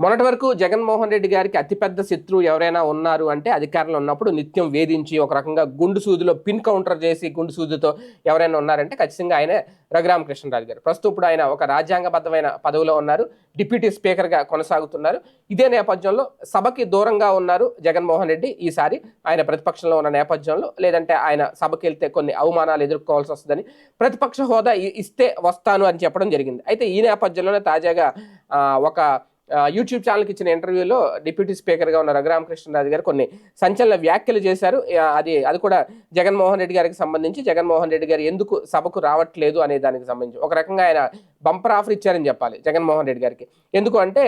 మొన్నటి వరకు జగన్మోహన్ రెడ్డి గారికి అతిపెద్ద శత్రువు ఎవరైనా ఉన్నారు అంటే అధికారంలో ఉన్నప్పుడు నిత్యం వేధించి ఒక రకంగా గుండు సూదిలో పిన్ కౌంటర్ చేసి గుండు సూదితో ఎవరైనా ఉన్నారంటే ఖచ్చితంగా ఆయన రఘురామకృష్ణరాజు గారు. ప్రస్తుతం ఇప్పుడు ఆయన ఒక రాజ్యాంగబద్ధమైన పదవిలో ఉన్నారు. డిప్యూటీ స్పీకర్గా కొనసాగుతున్నారు. ఇదే నేపథ్యంలో సభకి దూరంగా ఉన్నారు జగన్మోహన్ రెడ్డి. ఈసారి ఆయన ప్రతిపక్షంలో ఉన్న నేపథ్యంలో లేదంటే ఆయన సభకి వెళ్తే కొన్ని అవమానాలు ఎదుర్కోవాల్సి వస్తుందని ప్రతిపక్ష హోదా ఇస్తే వస్తాను అని చెప్పడం జరిగింది. అయితే ఈ నేపథ్యంలోనే తాజాగా ఒక యూట్యూబ్ ఛానల్కి ఇచ్చిన ఇంటర్వ్యూలో డిప్యూటీ స్పీకర్గా ఉన్న రఘురామకృష్ణరాజు గారు కొన్ని సంచలన వ్యాఖ్యలు చేశారు. అది అది కూడా జగన్మోహన్ రెడ్డి గారికి సంబంధించి జగన్మోహన్ రెడ్డి గారు ఎందుకు సభకు రావట్లేదు అనే దానికి సంబంధించి. ఒక రకంగా ఆయన బంపర్ ఆఫర్ ఇచ్చారని చెప్పాలి జగన్మోహన్ రెడ్డి గారికి. ఎందుకు అంటే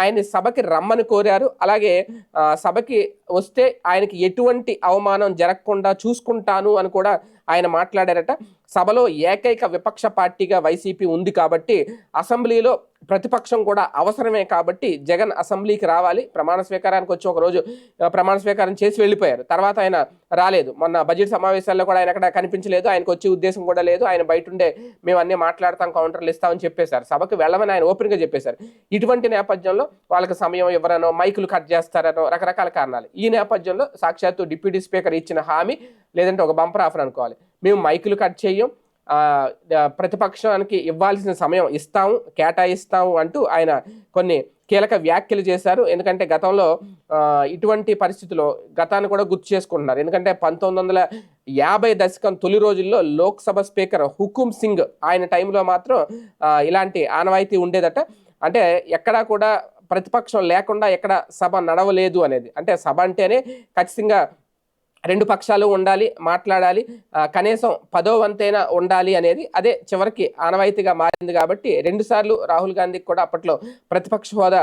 ఆయన్ని సభకి రమ్మని కోరారు. అలాగే సభకి వస్తే ఆయనకి ఎటువంటి అవమానం జరగకుండా చూసుకుంటాను అని కూడా ఆయన మాట్లాడారట. సభలో ఏకైక విపక్ష పార్టీగా వైసీపీ ఉంది కాబట్టి అసెంబ్లీలో ప్రతిపక్షం కూడా అవసరమే కాబట్టి జగన్ అసెంబ్లీకి రావాలి. ప్రమాణ స్వీకారానికి వచ్చి ఒకరోజు ప్రమాణ స్వీకారం చేసి వెళ్ళిపోయారు. తర్వాత ఆయన రాలేదు. మొన్న బడ్జెట్ సమావేశాల్లో కూడా ఆయన అక్కడ కనిపించలేదు. ఆయనకు వచ్చే ఉద్దేశం కూడా లేదు. ఆయన బయట ఉండే మేము అన్నీ మాట్లాడతాం కౌంటర్లు ఇస్తామని చెప్పేశారు. సభకు వెళ్ళమని ఆయన ఓపెన్గా చెప్పేశారు. ఇటువంటి నేపథ్యంలో వాళ్ళకి సమయం ఇవ్వరనో మైకులు కట్ చేస్తారనో రకరకాల కారణాలు. ఈ నేపథ్యంలో సాక్షాత్తు డిప్యూటీ స్పీకర్ ఇచ్చిన హామీ లేదంటే ఒక బంపర్ ఆఫర్ అనుకోవాలి. మేము మైకులు కట్ చేయం. ప్రతిపక్షానికి ఇవ్వాల్సిన సమయం ఇస్తాము కేటాయిస్తాము అంటూ ఆయన కొన్ని కీలక వ్యాఖ్యలు చేశారు. ఎందుకంటే గతంలో ఇటువంటి పరిస్థితుల్లో గతాన్ని కూడా గుర్తు చేసుకుంటున్నారు. ఎందుకంటే పంతొమ్మిది వందల యాభై దశకం తొలి రోజుల్లో లోక్సభ స్పీకర్ హుకుమ్ సింగ్ ఆయన టైంలో మాత్రం ఇలాంటి ఆనవాయితీ ఉండేదట. అంటే ఎక్కడా కూడా ప్రతిపక్షం లేకుండా ఎక్కడ సభ నడవలేదు అనేది. అంటే సభ అంటేనే ఖచ్చితంగా రెండు పక్షాలు ఉండాలి మాట్లాడాలి కనీసం పదో వంతైనా ఉండాలి అనేది అదే చివరికి ఆనవాయితీగా మారింది కాబట్టి రెండుసార్లు రాహుల్ గాంధీకి కూడా అప్పట్లో ప్రతిపక్ష హోదా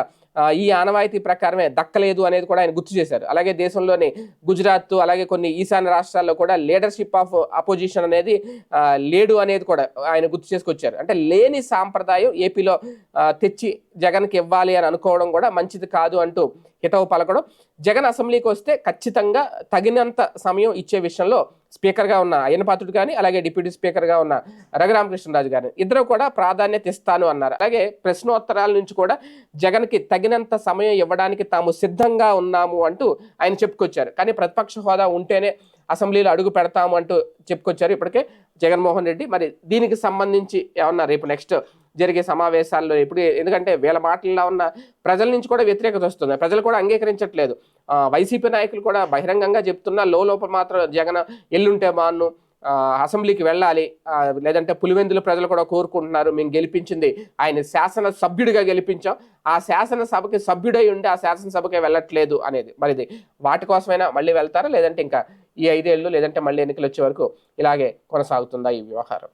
ఈ ఆనవాయితీ ప్రకారమే దక్కలేదు అనేది కూడా ఆయన గుర్తు చేశారు. అలాగే దేశంలోని గుజరాత్ అలాగే కొన్ని ఈశాన్య రాష్ట్రాల్లో కూడా లీడర్షిప్ ఆఫ్ అపోజిషన్ అనేది లేడు అనేది కూడా ఆయన గుర్తు చేసుకొచ్చారు. అంటే లేని సాంప్రదాయం ఏపీలో తెచ్చి జగన్కి ఇవ్వాలి అని అనుకోవడం కూడా మంచిది కాదు అంటూ హితవు పలకడం. జగన్ అసెంబ్లీకి వస్తే ఖచ్చితంగా తగినంత సమయం ఇచ్చే విషయంలో స్పీకర్గా ఉన్న అయ్యనపాత్రుడు కానీ అలాగే డిప్యూటీ స్పీకర్గా ఉన్న రఘురామకృష్ణరాజు గారు ఇద్దరు కూడా ప్రాధాన్యత ఇస్తాను అన్నారు. అలాగే ప్రశ్నోత్తరాల నుంచి కూడా జగన్కి తగినంత సమయం ఇవ్వడానికి తాము సిద్ధంగా ఉన్నాము అంటూ ఆయన చెప్పుకొచ్చారు. కానీ ప్రతిపక్ష హోదా ఉంటేనే అసెంబ్లీలో అడుగు పెడతాము అంటూ చెప్పుకొచ్చారు. ఇప్పటికే జగన్మోహన్ రెడ్డి. మరి దీనికి సంబంధించి ఏమన్నా రేపు నెక్స్ట్ జరిగే సమావేశాల్లో ఇప్పుడు ఎందుకంటే వీళ్ళ మాటల్లో ఉన్న ప్రజల నుంచి కూడా వ్యతిరేకత వస్తుంది. ప్రజలు కూడా అంగీకరించట్లేదు. వైసీపీ నాయకులు కూడా బహిరంగంగా చెప్తున్నా లోపల మాత్రం జగన్ ఎల్లుంటే మాను అసెంబ్లీకి వెళ్ళాలి. లేదంటే పులివెందులు ప్రజలు కూడా కోరుకుంటున్నారు. మేము గెలిపించింది ఆయన శాసన సభ్యుడిగా గెలిపించాం. ఆ శాసనసభకి సభ్యుడై ఉండి ఆ శాసనసభకే వెళ్ళట్లేదు అనేది. మరిది వాటి కోసమైనా మళ్ళీ వెళ్తారా? లేదంటే ఇంకా ఈ ఐదేళ్ళు లేదంటే మళ్ళీ ఎన్నికలు వచ్చే వరకు ఇలాగే కొనసాగుతుందా ఈ వ్యవహారం?